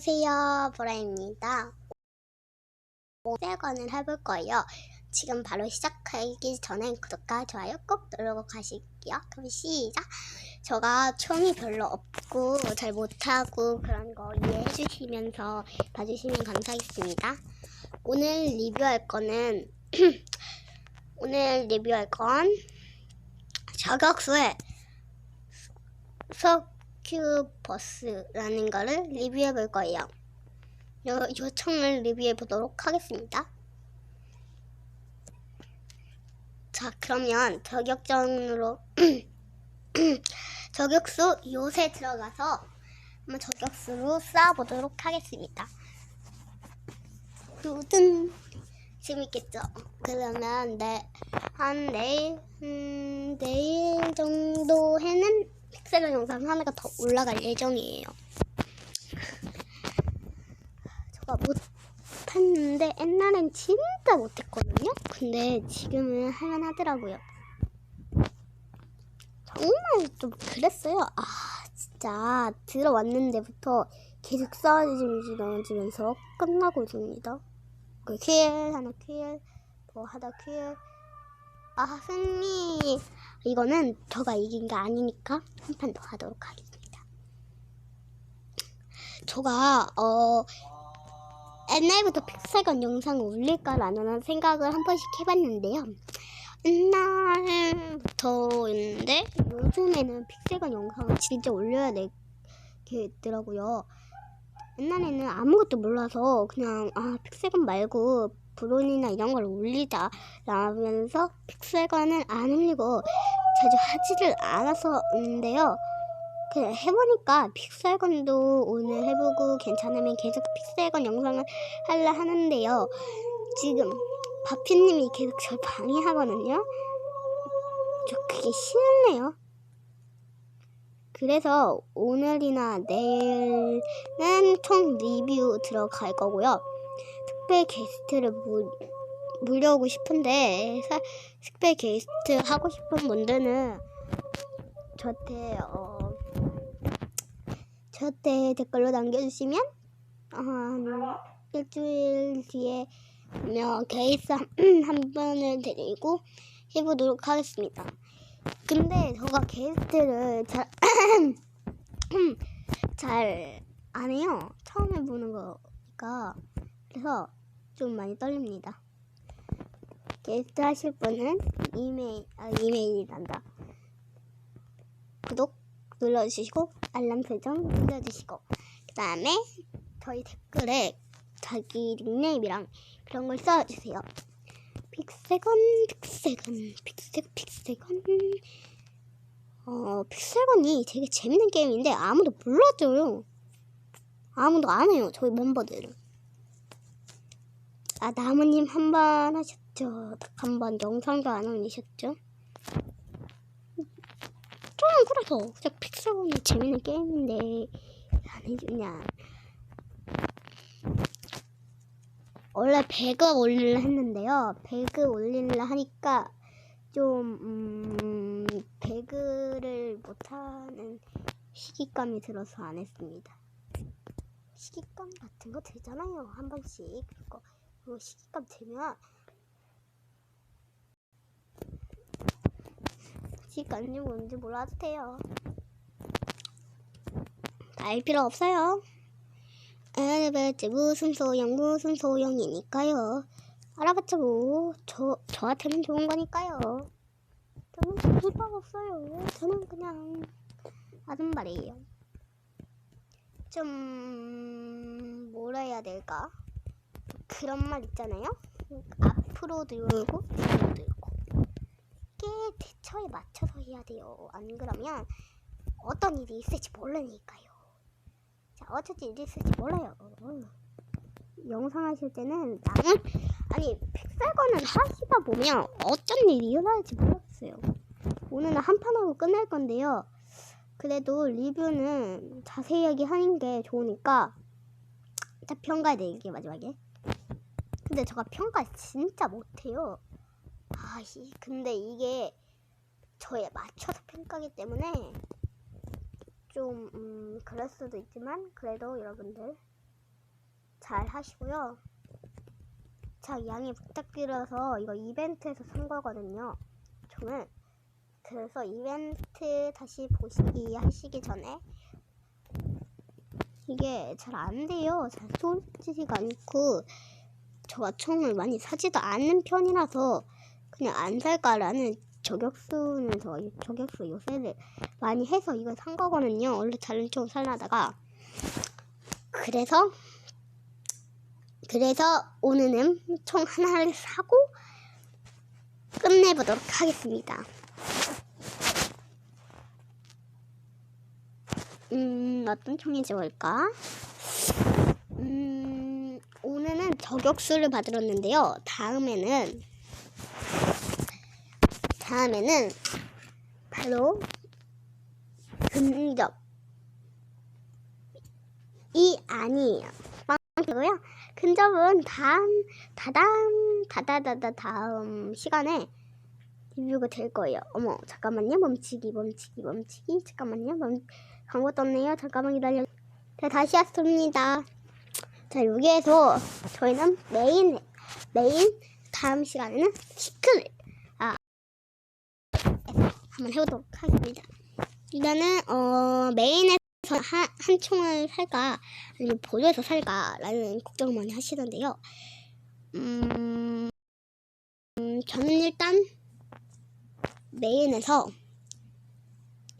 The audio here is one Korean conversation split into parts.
안녕하세요. 보라입니다. 세건을 해볼 거예요. 지금 바로 시작하기 전에 구독과 좋아요 꼭 누르고 가실게요. 그럼 시작! 제가 총이 별로 없고 잘 못하고 그런 거 이해해 주시면서 봐주시면 감사하겠습니다. 오늘 리뷰할 거는 오늘 리뷰할 건 저격수의 서 큐버스라는 거를 리뷰해 볼 거예요. 요, 요 총을 리뷰해 보도록 하겠습니다. 자, 그러면 저격전으로 저격수 요새 들어가서 한번 저격수로 쏴보도록 하겠습니다. 두둔 재밌겠죠? 그러면 네, 한 내일, 음, 내일 정도에는 픽셀 영상 하나가 더 올라갈 예정이에요. 제가 못했는데 옛날엔 진짜 못했거든요. 근데 지금은 할만 하더라고요. 정말 좀 그랬어요. 아 진짜 들어왔는데부터 계속 싸워지면서 끝나고 있습니다. 그 퀴엘 하나 퀴엘 뭐 하다 퀴엘 아 승리 이거는 저가 이긴 게 아니니까 한 판 더 하도록 하겠습니다. 저가 어 옛날부터 픽셀건 영상을 올릴까라는 생각을 한 번씩 해봤는데요. 옛날부터였는데 요즘에는 픽셀건 영상을 진짜 올려야 되겠더라고요. 옛날에는 아무것도 몰라서 그냥 아 픽셀건 말고 브론이나 이런 걸 올리자 라면서 픽셀건은 안 올리고 자주 하지를 않았었는데요. 그냥 해보니까 픽셀건도 오늘 해보고 괜찮으면 계속 픽셀건 영상을 하려 하는데요. 지금 바피님이 계속 절 방해하거든요. 저 그게 싫네요. 그래서 오늘이나 내일은 총 리뷰 들어갈 거고요. 특별 게스트를 모, 물려오고 싶은데 사, 특별 게스트 하고 싶은 분들은 저한테 어, 저한테 댓글로 남겨주시면 어, 한 일주일 뒤에 면 게스트 한, 한 번을 드리고 해보도록 하겠습니다. 근데 제가 게스트를 잘 잘 안 해요. 처음 해보는 거니까 그래서 좀 많이 떨립니다. 게스트 하실 분은 이메일 아 이메일이 난다. 구독 눌러주시고 알람 설정 눌러주시고 그 다음에 저희 댓글에 자기 닉네임이랑 그런 걸 써주세요. 픽세건 픽세건 픽세건 픽세건 어 픽세건이 되게 재밌는 게임인데 아무도 몰라줘요. 아무도 안 해요. 저희 멤버들은. 아 나무님 한 번 하셨죠. 딱 한 번 영상도 안 올리셨죠. 저는 그래서 그냥 픽셀건이 재밌는 게임인데 안 해주냐. 원래 배그 올리려 했는데요. 배그 올리려 하니까 좀 음, 배그를 못하는 시기감이 들어서 안 했습니다. 시기감 같은 거 들잖아요. 한 번씩 그거 그거 시기감 들면 시기감이 뭔지 몰라도 돼요. 알 필요 없어요. 알아봤자 무슨 소용 무슨 소용이니까요. 알아봤자 뭐 저, 저한테는 좋은 거니까요. 저는 불법 없어요. 저는 그냥 하는 말이에요. 좀 뭐라 해야 될까? 그런 말 있잖아요. 앞으로 들고 뒤로 들고 이게 대처에 맞춰서 해야 돼요. 안 그러면 어떤 일이 있을지 모르니까요. 자, 어쩐지 일이 있을지 몰라요. 영상 하실 때는 나는 아니 픽셀거는 하시다 보면 어쩐 일이 일어날지 모르겠어요. 오늘은 한 판 하고 끝낼 건데요. 그래도 리뷰는 자세하게 하는 게 좋으니까 자 평가해 드릴게요 마지막에. 근데 제가 평가 진짜 못해요. 아, 이- 근데 이게 저에 맞춰서 평가하기 때문에 좀 음, 그럴 수도 있지만 그래도 여러분들 잘 하시고요. 자, 양해 부탁드려서 이거 이벤트에서 산 거거든요. 저는 그래서 이벤트 다시 보시기 하시기 전에 이게 잘 안 돼요. 잘 쏘지가 않고 저가 총을 많이 사지도 않는 편이라서 그냥 안 살까라는 저격수는 저 저격수 요새를 많이 해서 이걸 산 거거든요. 원래 다른 총 살라다가 그래서 그래서 오늘은 총 하나를 사고 끝내보도록 하겠습니다. 음, 어떤 총이 좋을까? 음, 오늘은 저격수를 받으렀는데요. 다음에는, 다음에는, 바로, 근접. 이 아니에요. 빵이고요. 근접은 다음, 다다음, 다다다다 다음 시간에 리뷰가 될 거예요. 어머, 잠깐만요. 멈추기, 멈추기, 멈추기. 잠깐만요. 멈, 광고 떴네요. 잠깐만 기다려. 자, 다시 왔습니다. 자, 여기에서 저희는 메인, 메인 다음 시간에는 시크를, 아, 한번 해보도록 하겠습니다. 일단은, 어, 메인에서 한, 한 총을 살까, 아니면 보조해서 살까라는 걱정을 많이 하시는데요. 음, 음, 저는 일단 메인에서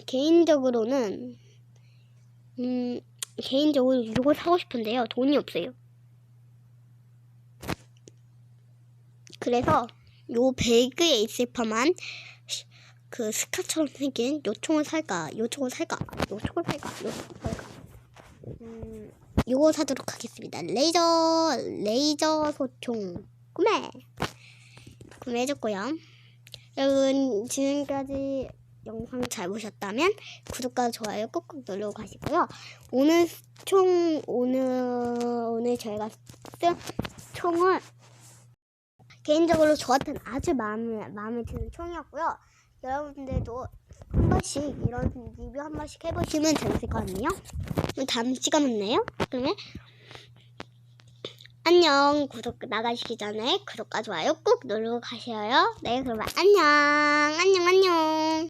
개인적으로는 음, 개인적으로 이걸 사고 싶은데요. 돈이 없어요. 그래서 요 배그에 있을 법한 시- 그 스카처럼 생긴 요 총을 살까, 요 총을 살까, 요 총을 살까, 요 총을 살까. 음, 요거 사도록 하겠습니다. 레이저, 레이저 소총 구매! 구매해줬고요. 여러분, 지금까지 영상 잘 보셨다면 구독과 좋아요 꾹꾹 누르고 가시고요. 오늘 총 오늘 오늘 저희가 쓴 총은 개인적으로 저한테는 아주 마음에 마음에 드는 총이었고요. 여러분들도 한 번씩 이런 리뷰 한 번씩 해보시면 재밌을 것 같네요. 그럼 다음 시간 만나요. 그러면 안녕 구독 나가시기 전에 구독과 좋아요 꾹 누르고 가셔요. 네 그러면 안녕 안녕 안녕.